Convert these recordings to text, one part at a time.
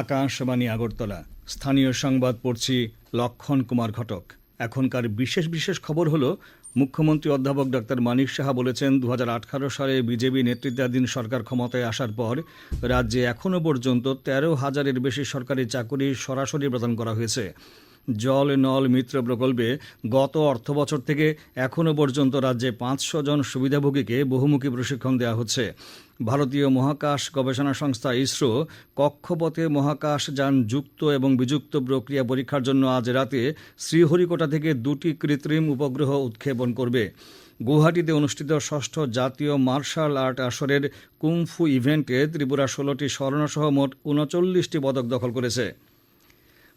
আকাশবাণী আগরতলা। স্থানীয় সংবাদ পড়ছি লক্ষণ কুমার ঘটক। এখনকার বিশেষ বিশেষ খবর হলো, মুখ্যমন্ত্রী অধ্যাপক ডক্টর মানিক সাহা বলেছেন দু হাজার আঠারো সালে বিজেপি নেতৃত্বাধীন সরকার ক্ষমতায় আসার পর রাজ্যে এখনও পর্যন্ত তেরো হাজারের বেশি সরকারি চাকুরি সরাসরি প্রদান করা হয়েছে। জল, নল, মিত্র প্রকল্পে গত অর্থবছর থেকে এখনও পর্যন্ত রাজ্যে পাঁচশো জন সুবিধাভোগীকে বহুমুখী প্রশিক্ষণ দেওয়া হচ্ছে। ভারতীয় মহাকাশ গবেষণা সংস্থা ইসরো কক্ষপথে মহাকাশ যান যুক্ত এবং বিযুক্ত প্রক্রিয়া পরীক্ষার জন্য আজ রাতে শ্রীহরিকোটা থেকে দুটি কৃত্রিম উপগ্রহ উৎক্ষেপণ করবে। গুয়াহাটিতে অনুষ্ঠিত ষষ্ঠ জাতীয় মার্শাল আর্ট আসরের কুমফু ইভেন্টে ত্রিপুরা ষোলোটি স্বর্ণসহ মোট উনচল্লিশটি পদক দখল করেছে।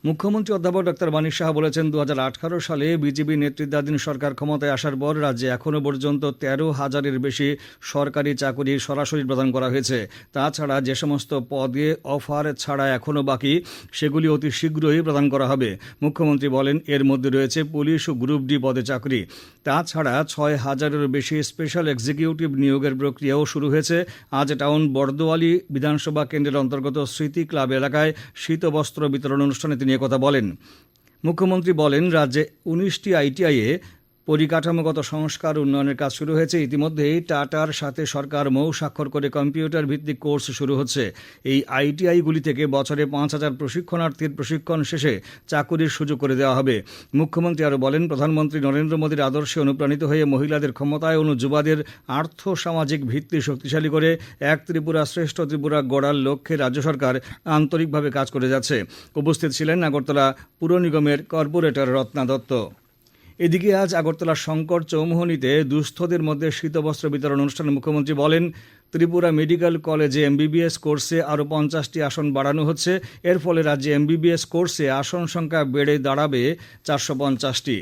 মুখ্যমন্ত্রী অধ্যাপক ডক্টর মানিক সাহা বলেছেন দু হাজার আঠারো সালে বিজেপি নেতৃত্বাধীন সরকার ক্ষমতায় আসার পর রাজ্যে এখনও পর্যন্ত তেরো হাজারের বেশি সরকারি চাকরি সরাসরি প্রদান করা হয়েছে। তাছাড়া যে সমস্ত পদে অফার ছাড়া এখনও বাকি, সেগুলি অতি শীঘ্রই প্রদান করা হবে। মুখ্যমন্ত্রী বলেন, এর মধ্যে রয়েছে পুলিশ ও গ্রুপ ডি পদে চাকরি। তাছাড়া ছয় হাজারেরও বেশি স্পেশাল এক্সিকিউটিভ নিয়োগের প্রক্রিয়াও শুরু হয়েছে। আজ টাউন বর্দোয়ালি বিধানসভা কেন্দ্রের অন্তর্গত স্মৃতি ক্লাব এলাকায় শীতবস্ত্র বিতরণ অনুষ্ঠানে তিনি কথা বলেন। মুখ্যমন্ত্রী বলেন রাজ্যে উনিশটি আইটিআইয়ে পরিকাঠামোগত সংস্কার উন্নয়নের কাজ শুরু হয়েছে। ইতিমধ্যেই টাটার সাথে সরকার মৌ স্বাক্ষর করে কম্পিউটার ভিত্তিক কোর্স শুরু হচ্ছে। এই আইটিআইগুলি থেকে বছরে পাঁচ হাজার প্রশিক্ষণার্থীর প্রশিক্ষণ শেষে চাকুরির সুযোগ করে দেওয়া হবে। মুখ্যমন্ত্রী আরও বলেন, প্রধানমন্ত্রী নরেন্দ্র মোদীর আদর্শে অনুপ্রাণিত হয়ে মহিলাদের ক্ষমতায়ন ও যুবাদের আর্থ সামাজিক ভিত্তি শক্তিশালী করে এক ত্রিপুরা শ্রেষ্ঠ ত্রিপুরা গড়ার লক্ষ্যে রাজ্য সরকার আন্তরিকভাবে কাজ করে যাচ্ছে। উপস্থিত ছিলেন আগরতলা পুর নিগমের কর্পোরেটর রত্না দত্ত। এদিকে আজ আগরতলা শঙ্কর চৌমোহনীতে দুস্থদের মধ্যে শীতবস্ত্র বিতরণ অনুষ্ঠানে মুখ্যমন্ত্রী বলেন, ত্রিপুরা মেডিকেল কলেজে এমবিবিএস কোর্সে আরও পঞ্চাশটি আসন বাড়ানো হচ্ছে। এর ফলে রাজ্যে এমবিবিএস কোর্সে আসন সংখ্যা বেড়ে দাঁড়াবে চারশো পঞ্চাশটি।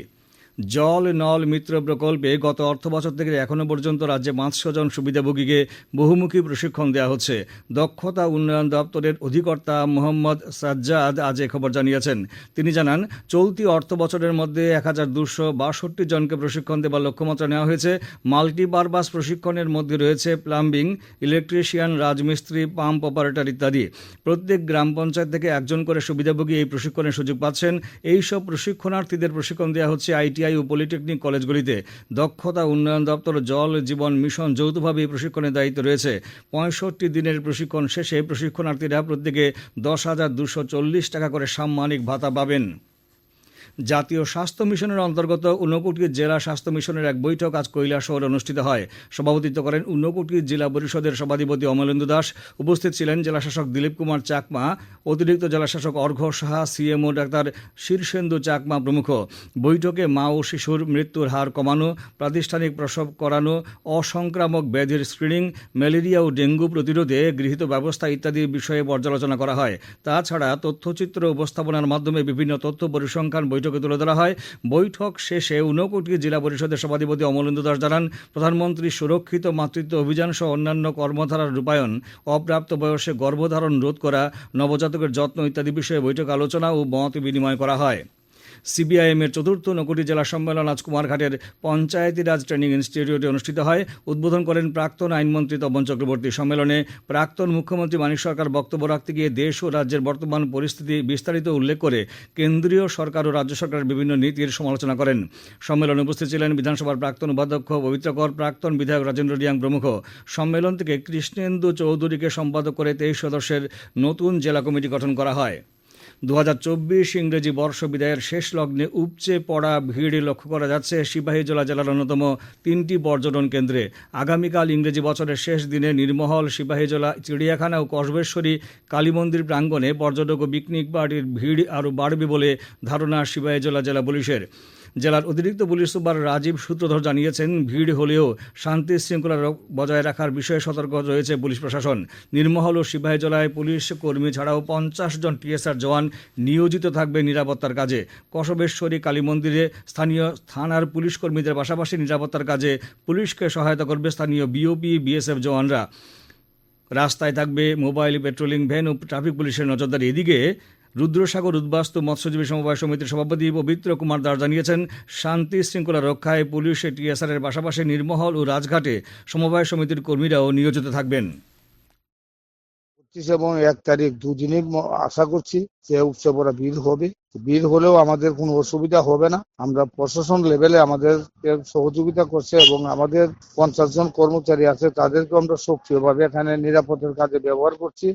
জল, নল, মিত্র প্রকল্পে গত অর্থবছর থেকে এখনও পর্যন্ত রাজ্যে পাঁচশো জন সুবিধাভোগীকে বহুমুখী প্রশিক্ষণ দেওয়া হচ্ছে। দক্ষতা উন্নয়ন দপ্তরের অধিকর্তা মোহাম্মদ সাজ্জাদ আজ খবর জানিয়েছেন। তিনি জানান, চলতি অর্থ বছরের মধ্যে এক হাজার দুশো বাষট্টি জনকে প্রশিক্ষণ দেবার লক্ষ্যমাত্রা নেওয়া হয়েছে। মাল্টিপারপাস প্রশিক্ষণের মধ্যে রয়েছে প্লাম্বিং, ইলেকট্রিশিয়ান, রাজমিস্ত্রি, পাম্প অপারেটর ইত্যাদি। প্রত্যেক গ্রাম পঞ্চায়েত থেকে একজন করে সুবিধাভোগী এই প্রশিক্ষণের সুযোগ পাচ্ছেন। এইসব প্রশিক্ষণার্থীদের প্রশিক্ষণ দেওয়া হচ্ছে আইটিআই ও পলিটেকনিক কলেজগুলিতে দক্ষতা উন্নয়ন দপ্তর, জল জীবন মিশন যৌথভাবে এই প্রশিক্ষণের দায়িত্ব রয়েছে। পঁয়ষট্টি দিনের প্রশিক্ষণ শেষে প্রশিক্ষণার্থীরা প্রত্যেকে দশ হাজার দুশো চল্লিশ টাকা করে সাম্মানিক ভাতা পাবেন। জাতীয় স্বাস্থ্য মিশনের অন্তর্গত ঊনকোটি জেলা স্বাস্থ্য মিশনের এক বৈঠক আজ কৈলাসহরে অনুষ্ঠিত হয়। সভাপতিত্ব করেন ঊনকোটি জেলা পরিষদের সভাধিপতি অমলেন্দু দাস। উপস্থিত ছিলেন জেলাশাসক দিলীপ কুমার চাকমা। অতিরিক্ত জেলাশাসক অর্ঘ সাহা, সিএমও ডাক্তার শীর্ষেন্দু চাকমা প্রমুখ। বৈঠকে মা ও শিশুর মৃত্যুর হার কমানো, প্রাতিষ্ঠানিক প্রসব করানো, অসংক্রামক ব্যাধির স্ক্রিনিং, ম্যালেরিয়া ও ডেঙ্গু প্রতিরোধে গৃহীত ব্যবস্থা ইত্যাদি বিষয়ে পর্যালোচনা করা হয়। তাছাড়া তথ্যচিত্র উপস্থাপনার মাধ্যমে বিভিন্ন তথ্য পরিসংখ্যান বৈঠকে তুলে ধরা হয়। বৈঠক শেষে ঊনকোটি জেলা পরিষদের সভাধিপতি অমলেন্দু দাস জানান, প্রধানমন্ত্রী সুরক্ষিত মাতৃত্ব অভিযান সহ অন্যান্য কর্মধারার রূপায়ণ, অপ্রাপ্ত বয়সে গর্ভধারণ রোধ করা, নবজাতকের যত্ন ইত্যাদি বিষয়ে বৈঠক আলোচনা ও মত বিনিময় করা হয়। সিবিআইএমের চতুর্থ নকুটি জেলা সম্মেলন আজ কুমারঘাটের পঞ্চায়েতি রাজ ট্রেনিং ইনস্টিটিউটে অনুষ্ঠিত হয়। উদ্বোধন করেন প্রাক্তন আইনমন্ত্রী তপন চক্রবর্তী। সম্মেলনে প্রাক্তন মুখ্যমন্ত্রী মানিক সরকার বক্তব্য রাখতে গিয়ে দেশ ও রাজ্যের বর্তমান পরিস্থিতি বিস্তারিত উল্লেখ করে কেন্দ্রীয় সরকার ও রাজ্য সরকারের বিভিন্ন নীতির সমালোচনা করেন। সম্মেলনে উপস্থিত ছিলেন বিধানসভার প্রাক্তন উপাধ্যক্ষ পবিত্রকর প্রাক্তন বিধায়ক রাজেন্দ্র রিয়াং প্রমুখ। সম্মেলন থেকে কৃষ্ণেন্দু চৌধুরীকে সম্পাদক করে তেইশ সদস্যের নতুন জেলা কমিটি গঠন করা হয়। দু হাজার চব্বিশ ইংরেজি বর্ষ বিদায়ের শেষ লগ্নে উপচে পড়া ভিড় লক্ষ্য করা যাচ্ছে সিপাহীজলা জেলার অন্যতম তিনটি পর্যটন কেন্দ্রে। আগামীকাল ইংরেজি বছরের শেষ দিনে নির্মহল সিপাহীজলা চিড়িয়াখানা ও কসবেশ্বরী কালীমন্দির প্রাঙ্গণে পর্যটক ও পিকনিক পার্টির ভিড় আরও বাড়বে বলে ধারণা সিপাহীজলা জেলা পুলিশের। জেলার অতিরিক্ত পুলিশ সুপার রাজীব সূত্রধর জানিয়েছেন, ভিড় হলেও শান্তি শৃঙ্খলা বজায় রাখার বিষয়ে সতর্ক রয়েছে পুলিশ প্রশাসন। নির্মহল ও সিপাহীজলায় পুলিশ কর্মী ছাড়াও পঞ্চাশ জন টিএসআর জওয়ান নিয়োজিত থাকবে নিরাপত্তার কাজে। কসবেশ্বরী কালী মন্দিরে স্থানীয় থানার পুলিশ কর্মীদের পাশাপাশি নিরাপত্তার কাজে পুলিশকে সহায়তা করবে স্থানীয় বিওপি, বিএসএফ জওয়ানরা। রাস্তায় থাকবে মোবাইল, পেট্রোলিং ভ্যান ও ট্রাফিক পুলিশের নজরদারি। এদিকে রুদ্রসাগর উদ্বাস্তু মৎস্যজীবী সমবায় সমিতির সভাপতি পবিত্র কুমার দাস জানিয়েছেন, শান্তি শৃঙ্খলা রক্ষায় পুলিশ, টিএসআরের পাশাপাশি নির্মহল ও রাজঘাটে সমবায় সমিতির কর্মীরাও নিয়োজিত থাকবেন। পঁচিশ এবং এক তারিখ দুদিনই ম- আশা করছি যে উৎসবরা ভিড় হবে। ভিড় হলেও আমাদের কোনো অসুবিধা হবে না। আমরা প্রশাসন লেভেলে আমাদের সহযোগিতা করছে এবং আমাদের পঞ্চাশ জন কর্মচারী আছে তাদেরকে আমরা সক্রিয়ভাবে এখানে নিরাপত্তার কাজে ব্যবহার করছি।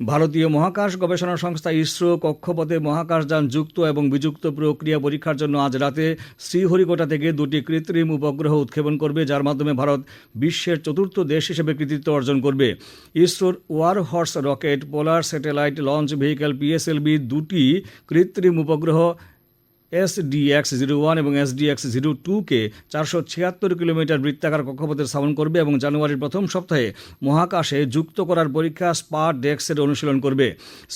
ভারতীয় মহাকাশ গবেষণা সংস্থা ইসরো কক্ষপথে মহাকাশযান যুক্ত এবং বিযুক্ত প্রক্রিয়া পরীক্ষার জন্য আজ রাতে শ্রীহরিকোটা থেকে দুটি কৃত্রিম উপগ্রহ উৎক্ষেপণ করবে, যার মাধ্যমে ভারত বিশ্বের চতুর্থ দেশ হিসেবে কৃতিত্ব অর্জন করবে। ইসরোর war horse rocket polar satellite launch vehicle PSLV দুটি কৃত্রিম উপগ্রহ এসডিএক্স জিরো ওয়ান এবং এসডিএক্স জিরো টুকে চারশো ছিয়াত্তর কিলোমিটার বৃত্তাকার কক্ষপথে স্থাপন করবে এবং জানুয়ারির প্রথম সপ্তাহে মহাকাশে যুক্ত করার পরীক্ষা স্পা ডেক্সের অনুশীলন করবে।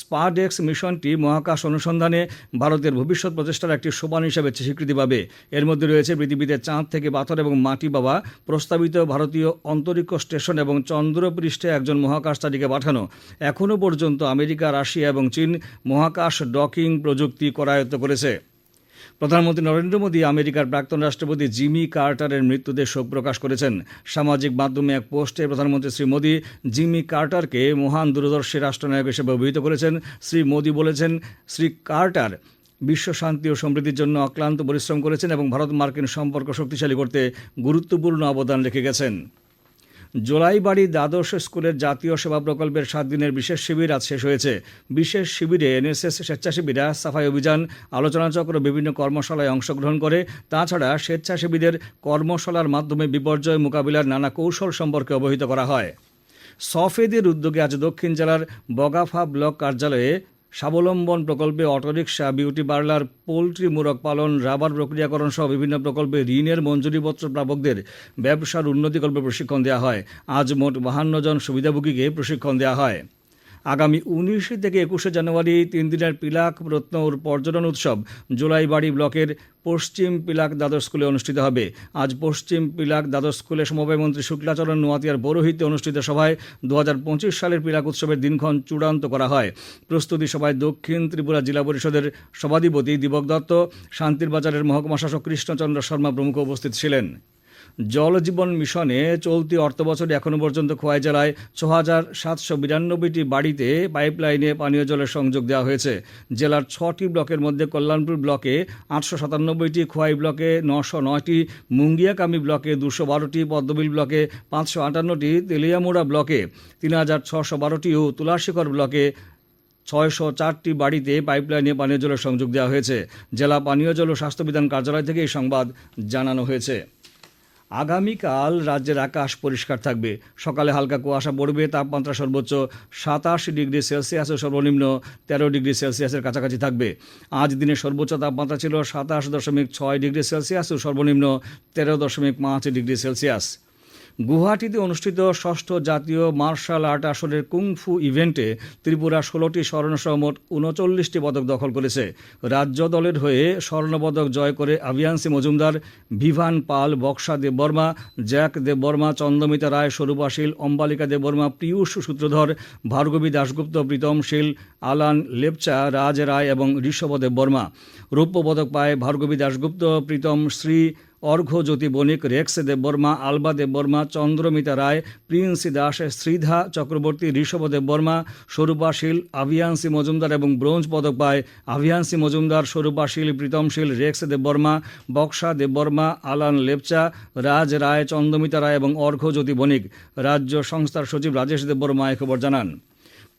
স্পা ডেক্স মিশনটি মহাকাশ অনুসন্ধানে ভারতের ভবিষ্যৎ প্রচেষ্টার একটি সোপান হিসেবে স্বীকৃতি পাবে। এর মধ্যে রয়েছে পৃথিবীতে চাঁদ থেকে পাথর এবং মাটি পাওয়া প্রস্তাবিত ভারতীয় অন্তরিক্ষ স্টেশন এবং চন্দ্রপৃষ্ঠে একজন মহাকাশচারীকে পাঠানো। এখনও পর্যন্ত আমেরিকা, রাশিয়া এবং চীন মহাকাশ ডকিং প্রযুক্তি করায়ত্ত করেছে। প্রধানমন্ত্রী নরেন্দ্র মোদী আমেরিকার প্রাক্তন রাষ্ট্রপতি জিমি কার্টারের মৃত্যুতে শোক প্রকাশ করেছেন। সামাজিক মাধ্যমে এক পোস্টে প্রধানমন্ত্রী শ্রী মোদী জিমি কার্টারকে মহান দূরদর্শী রাষ্ট্রনায়ক হিসেবে অভিহিত করেছেন। শ্রী মোদী বলেছেন, শ্রী কার্টার বিশ্ব শান্তি ও সমৃদ্ধির জন্য অক্লান্ত পরিশ্রম করেছেন এবং ভারত মার্কিন সম্পর্ক শক্তিশালী করতে গুরুত্বপূর্ণ অবদান রেখে গেছেন। জোলাইবাড়ি দ্বাদশ স্কুলের জাতীয় সেবা প্রকল্পের সাত দিনের বিশেষ শিবির আজ শেষ হয়েছে। বিশেষ শিবিরে এনএসএস স্বেচ্ছাসেবীরা সাফাই অভিযান আলোচনাচক্র বিভিন্ন কর্মশালায় অংশগ্রহণ করে। তাছাড়া স্বেচ্ছাসেবীদের কর্মশালার মাধ্যমে বিপর্যয় মোকাবিলার নানা কৌশল সম্পর্কে অবহিত করা হয়। সফেদের উদ্যোগে আজ দক্ষিণ জেলার বগাফা ব্লক কার্যালয়ে স্বাবলম্বন প্রকল্পে অটোরিকশা, বিউটি পার্লার, পোলট্রি মুরগ পালন, রাবার প্রক্রিয়াকরণ সহ বিভিন্ন প্রকল্পে ঋণের মঞ্জুরিপত্র প্রাপকদের ব্যবসার উন্নতিকল্পে প্রশিক্ষণ দেওয়া হয়। আজ মোট বাহান্ন জন সুবিধাভোগীকে প্রশিক্ষণ দেওয়া হয়। আগামী উনিশে থেকে একুশে জানুয়ারি তিন দিনের পিলাক রত্ন পর্যটন উৎসব। জুলাইবাড়ি ব্লকের পশ্চিম পিলাক দ্বাদশ স্কুলে অনুষ্ঠিত হবে। আজ পশ্চিম পিলাক দ্বাদশ স্কুলে সমবায় মন্ত্রী শুক্লাচরণ নোয়াতিয়ার পৌরোহিত্যে অনুষ্ঠিত সভায় দু হাজার পঁচিশ সালের পিলাক উৎসবের দিনক্ষণ চূড়ান্ত করা হয়। প্রস্তুতি সভায় দক্ষিণ ত্রিপুরা জেলা পরিষদের সভাধিপতি দীপক দত্ত, শান্তির বাজারের মহকুমা শাসক কৃষ্ণচন্দ্র শর্মা প্রমুখ উপস্থিত ছিলেন। জল জীবন মিশনে চলতি অর্থবছরে এখনও পর্যন্ত খোয়াই জেলায় ছ হাজার সাতশো বিরানব্বইটি বাড়িতে পাইপলাইনে পানীয় জলের সংযোগ দেওয়া হয়েছে। জেলার ছটি ব্লকের মধ্যে কল্যাণপুর ব্লকে আটশো সাতানব্বইটি, খোয়াই ব্লকে নশো নয়টি, মুঙ্গিয়াকামি ব্লকে দুশো বারোটি, পদ্মবিল ব্লকে পাঁচশো আটান্নটি, তেলিয়ামুড়া ব্লকে তিন হাজার ছশো বারোটি ও তুলাশিখর ব্লকে ছয়শো চারটি বাড়িতে পাইপলাইনে পানীয় জলের সংযোগ দেওয়া হয়েছে। জেলা পানীয় জল ও স্বাস্থ্যবিধান কার্যালয় থেকে এই সংবাদ জানানো হয়েছে। আগামীকাল রাজ্যের আকাশ পরিষ্কার থাকবে। সকালে হালকা কুয়াশা পড়বে, তাপমাত্রা সর্বোচ্চ সাতাশ ডিগ্রি সেলসিয়াস ও সর্বনিম্ন তেরো ডিগ্রি সেলসিয়াসের কাছাকাছি থাকবে। আজ দিনের সর্বোচ্চ তাপমাত্রা ছিল সাতাশ দশমিক ছয় ডিগ্রি সেলসিয়াস ও সর্বনিম্ন তেরো দশমিক পাঁচ ডিগ্রি সেলসিয়াস। গুয়াহাটিতে অনুষ্ঠিত ষষ্ঠ জাতীয় মার্শাল আর্ট আসরের কুংফু ইভেন্টে ত্রিপুরা ষোলোটি স্বর্ণসহ মোট উনচল্লিশটি পদক দখল করেছে। রাজ্য দলের হয়ে স্বর্ণপদক জয় করে আভিয়ান্সি মজুমদার ভিভান পাল, বক্সা দেববর্মা জ্যাক দেববর্মা চন্দ্রমিতা রায় স্বরূপাশীল অম্বালিকা দেববর্মা পীয়ূষ সূত্রধর, ভার্গবী দাশগুপ্ত, প্রীতম শীল, আলান লেপচা, রাজ রায় এবং ঋষভ দেববর্মা রৌপ্য পদক পায় ভার্গবী দাশগুপ্ত, প্রীতম শ্রী অর্ঘ্যজ্যোতি বণিক রেক্স দেববর্মা আলবা দেববর্মা চন্দ্রমিতা রায়, প্রিন্সি দাস, শ্রীধা চক্রবর্তী, ঋষভ দেববর্মা স্বরূপাশীল আভিয়ান্সি মজুমদার এবং ব্রোঞ্জ পদক পায় আভিয়ান্সি মজুমদার স্বরূপাশীল প্রীতমশীল রেক্স দেববর্মা বক্সা দেববর্মা আলান লেপচা, রাজ রায়, চন্দ্রমিতা রায় এবং অর্ঘ্যজ্যোতি বণিক। রাজ্য সংস্থার সচিব রাজেশ দেববর্মা এ খবর জানান।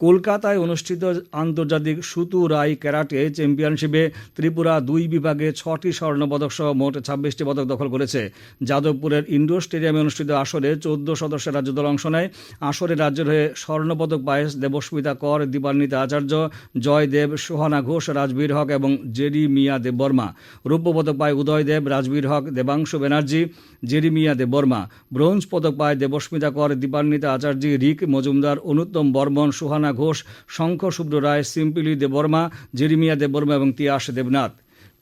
কলকাতায় অনুষ্ঠিত আন্তর্জাতিক সুতু রাই ক্যারাটে চ্যাম্পিয়নশিপে ত্রিপুরা দুই বিভাগে ছটি স্বর্ণপদক সহ মোট ছাব্বিশটি পদক দখল করেছে। যাদবপুরের ইন্ডোর স্টেডিয়ামে অনুষ্ঠিত আসরে চোদ্দ সদস্যের রাজ্য দল অংশ নেয়। আসরে রাজ্যের হয়ে স্বর্ণপদক পায় দেবস্মিতা কর, দীপান্বিতা আচার্য, জয়দেব, সোহানা ঘোষ, রাজবীর হক এবং জেরি মিয়া দেববর্মা। রৌপ্য পদক পায় উদয় দেব রাজবীর হক, দেবাংশু ব্যানার্জি জেরি মিয়া দেববর্মা। ব্রোঞ্জ পদক পায় দেবস্মিতা কর, দীপান্বিতা আচার্য, রিক মজুমদার, অনুত্তম বর্মন, সুহানা সুহানা ঘোষ শঙ্খ শুভ্র রায়, সিম্পিলি দেববর্মা, জেরিমিয়া দেববর্মা এবং তিয়াস দেবনাথ।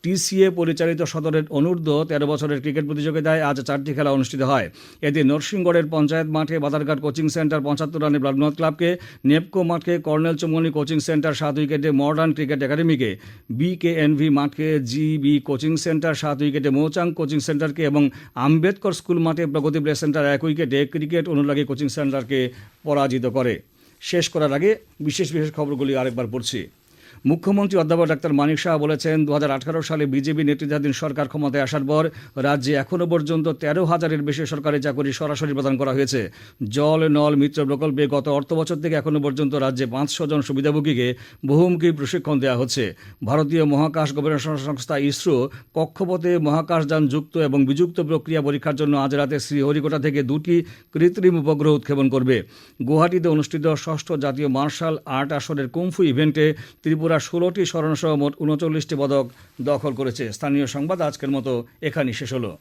টিসিএ পরিচালিত সদরের অনূর্ধ্ব তেরো বছরের ক্রিকেট প্রতিযোগিতায় আজ চারটি খেলা অনুষ্ঠিত হয়। এতে নরসিংগড়ের পঞ্চায়েত মাঠে বাদারঘাট কোচিং সেন্টার পঁচাত্তর রানে ব্লাডনথ ক্লাবকে, নেপকো মাঠকে কর্নেল চৌমনি কোচিং সেন্টার সাত উইকেটে মডার্ন ক্রিকেট একাডেমিকে, বিকেএনভি মাঠকে জিবি কোচিং সেন্টার সাত উইকেটে মৌচাং কোচিং সেন্টারকে এবং আম্বেদকর স্কুল মাঠে প্রগতি প্লে সেন্টার এক উইকেটে ক্রিকেট অনুরাগী কোচিং সেন্টারকে পরাজিত করে। শেষ করার আগে বিশেষ বিশেষ খবরগুলি আরেকবার পড়ছি। মুখ্যমন্ত্রী অধ্যাপক ডাক্তার মানিক শাহ বলেছেন দু হাজার আঠারো সালে বিজেপি নেতৃত্বাধীন সরকার ক্ষমতায় আসার পর রাজ্যে এখনও পর্যন্ত তেরো হাজারের বেশি সরকারি চাকরি সরাসরি প্রদান করা হয়েছে। জল, নল, মিত্র প্রকল্পে গত অর্থ বছর থেকে এখনও পর্যন্ত রাজ্যে পাঁচশো জন সুবিধাভোগীকে বহুমুখী প্রশিক্ষণ দেওয়া হচ্ছে। ভারতীয় মহাকাশ গবেষণা সংস্থা ইসরো কক্ষপথে মহাকাশযান যুক্ত এবং বিযুক্ত প্রক্রিয়া পরীক্ষার জন্য আজ রাতে শ্রীহরিকোটা থেকে দুটি কৃত্রিম উপগ্রহ উৎক্ষেপণ করবে। গুয়াহাটিতে অনুষ্ঠিত ষষ্ঠ জাতীয় মার্শাল আর্ট আসরের কুমফু ইভেন্টে ত্রিপুরা ষোলোটি স্মরণসহ মোট উনচল্লিশটি পদক দখল করেছে। স্থানীয় সংবাদ আজকের মতো এখানেই শেষ হলো।